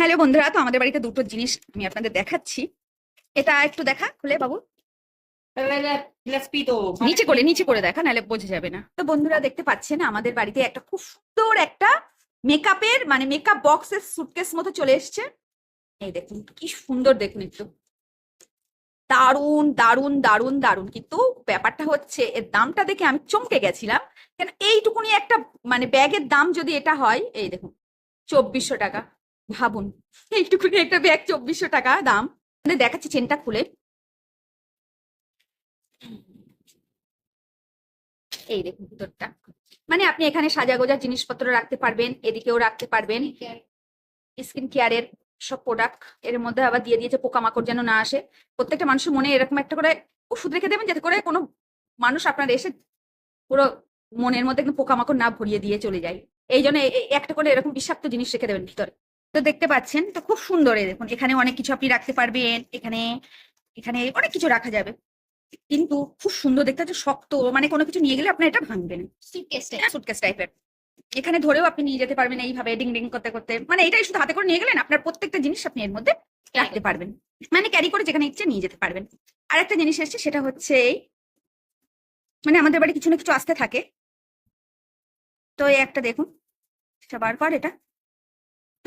Hello বন্ধুরা, তো আমাদের বাড়িতে দুটো জিনিস আমি আপনাদের দেখাচ্ছি। এটা একটু দেখা, খুলে বাবু। নিচে করে নিচে করে দেখা, নাহলে বোঝা যাবে না। তো বন্ধুরা, দেখতে পাচ্ছেন, আমাদের বাড়িতে একটা খুব সুন্দর একটা মেকআপের মানে মেকআপ বক্সের সুটকেস মতো চলে এসছে। এই দেখুন, কি সুন্দর দেখুন একটু। দারুণ দারুণ দারুণ দারুণ কিন্তু ব্যাপারটা হচ্ছে, এর দামটা দেখে আমি চমকে গেছিলাম। কেন, এইটুকুনি একটা মানে ব্যাগের দাম যদি এটা হয়, এই দেখুন, চব্বিশশো টাকা। ভাবুন। এইটুকুনি একটা ব্যাগ চব্বিশশো টাকা দাম। মানে দেখাচ্ছি চেনটা খুলে। এই দেখুন ভিতরটা। মানে আপনি এখানে সাজা গোজা জিনিসপত্র রাখতে পারবেন, এদিকেও রাখতে পারবেন। স্কিন কেয়ারের সব প্রোডাক্টের মধ্যে আবার দিয়ে দিয়েছে পোকামাকড় যেন না আসে। প্রত্যেকটা মানুষের মনে এরকম একটা করে ওষুধ রেখে দেবেন যাতে করে কোনো মানুষ আপনার এসে পুরো মনের মধ্যে একদম পোকামাকড় না ভরিয়ে দিয়ে চলে যায়। এই জন্য একটা করে এরকম বিষাক্ত জিনিস রেখে দেবেন ভিতরে। তো দেখতে পাচ্ছেন তো খুব সুন্দর দেখুন। এখানে অনেক কিছু আপনি রাখতে পারবেন এখানে এখানে অনেক কিছু রাখা যাবে। কিন্তু খুব সুন্দর দেখতে হচ্ছে শক্ত মানে কোনো কিছু নিয়ে গেলে আপনার এটা ভাঙবে না সুটকেস টাইপের এখানে ধরেও আপনি নিয়ে যেতে পারবেন এইভাবে ডিং ডিং করতে করতে। মানে এটাই শুধু হাতে করে নিয়ে গেলেন আপনার প্রত্যেকটা জিনিস আপনি এর মধ্যে রাখতে পারবেন। মানে ক্যারি করে যেখানে ইচ্ছে নিয়ে যেতে পারবেন। আর একটা জিনিস এসছে সেটা হচ্ছে এই, মানে আমাদের বাড়ি কিছু না কিছু আসতে থাকে। তো এই একটা দেখুন এটা বার কর এটা।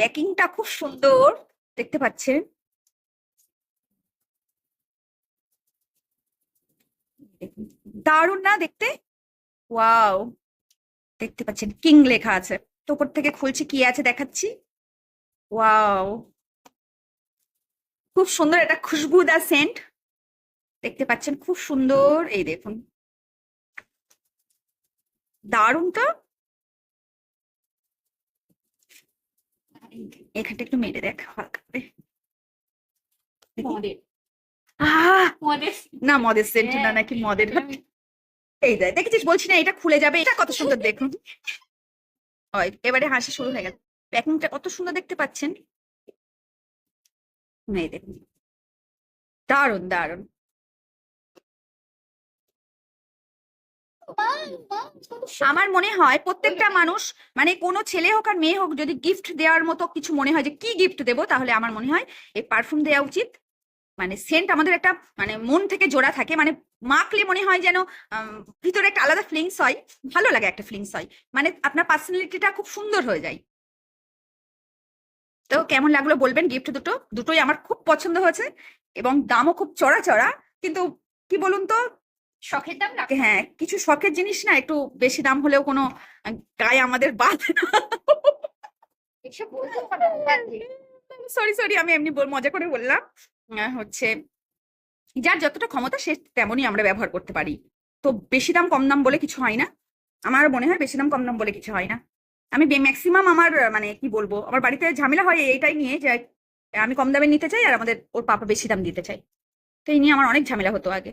প্যাকিংটা খুব সুন্দর। দেখতে পাচ্ছেন? দারুণ না দেখতে? ওয়াও! দেখতে পাচ্ছেন, কিং লেখা আছে। তো উপর থেকে খুলছি, কি আছে দেখাচ্ছি? ওয়াও! খুব সুন্দর এটা খুশবুদার সেন্ট। দেখতে পাচ্ছেন, খুব সুন্দর। এই দেখুন। দারুণ তো এখানটা একটু মেরে দেখ হালকা করে। না মদের সেন্ট না হ্যাঁ, নাকি মদের এই দেখ দেখেছিস? বলছি না এটা খুলে যাবে এটা কত সুন্দর দেখুন। ওই এবারে হাসি শুরু হয়ে গেল। প্যাকিংটা কত সুন্দর দেখতে পাচ্ছেন? এই দেখুন। দারুণ দারুণ। আমার মনে হয় প্রত্যেকটা মানুষ মানে কোনো ছেলে হোক আর মেয়ে হোক, যদি গিফট দেওয়ার মতো কিছু মনে হয় যে কি গিফট দেবো, তাহলে আমার মনে হয় এই পারফিউম দেওয়া উচিত। মানে সেন্ট আমাদের একটা মানে মন থেকে জোড়া থাকে। মানে মাখলে মনে হয় যেন ভিতরে একটা আলাদা ফিলিংস হয়। ভালো লাগে একটা ফিলিংস হয়। মানে আপনার পার্সোনালিটিটা খুব সুন্দর হয়ে যায়। তো কেমন লাগল বলবেন? গিফট দুটো, দুটোই আমার খুব পছন্দ হয়েছে এবং দামও খুব চড়া চড়া। কিন্তু কি বলুন তো শখের দাম রাখ। হ্যাঁ কিছু শখের জিনিস না একটু বেশি দাম হলেও কোনো গায়ে আমাদের বাধে না। না। সরি সরি আমি এমনি মজা করে বললাম। হচ্ছে যার যতটা ক্ষমতা সে তেমনই আমরা ব্যবহার করতে পারি। তো বেশি দাম কম দাম বলে কিছু হয় না। আমার মনে হয় বেশি দাম কম দাম বলে কিছু হয় না। আমি ম্যাক্সিমাম আমার মানে কি বলব আমার বাড়িতে ঝামেলা হয় এইটাই নিয়ে যে আমি কম দামে নিতে চাই আর আমাদের ওর পাপা বেশি দাম দিতে চাই তো এই নিয়ে আমার অনেক ঝামেলা হতো আগে।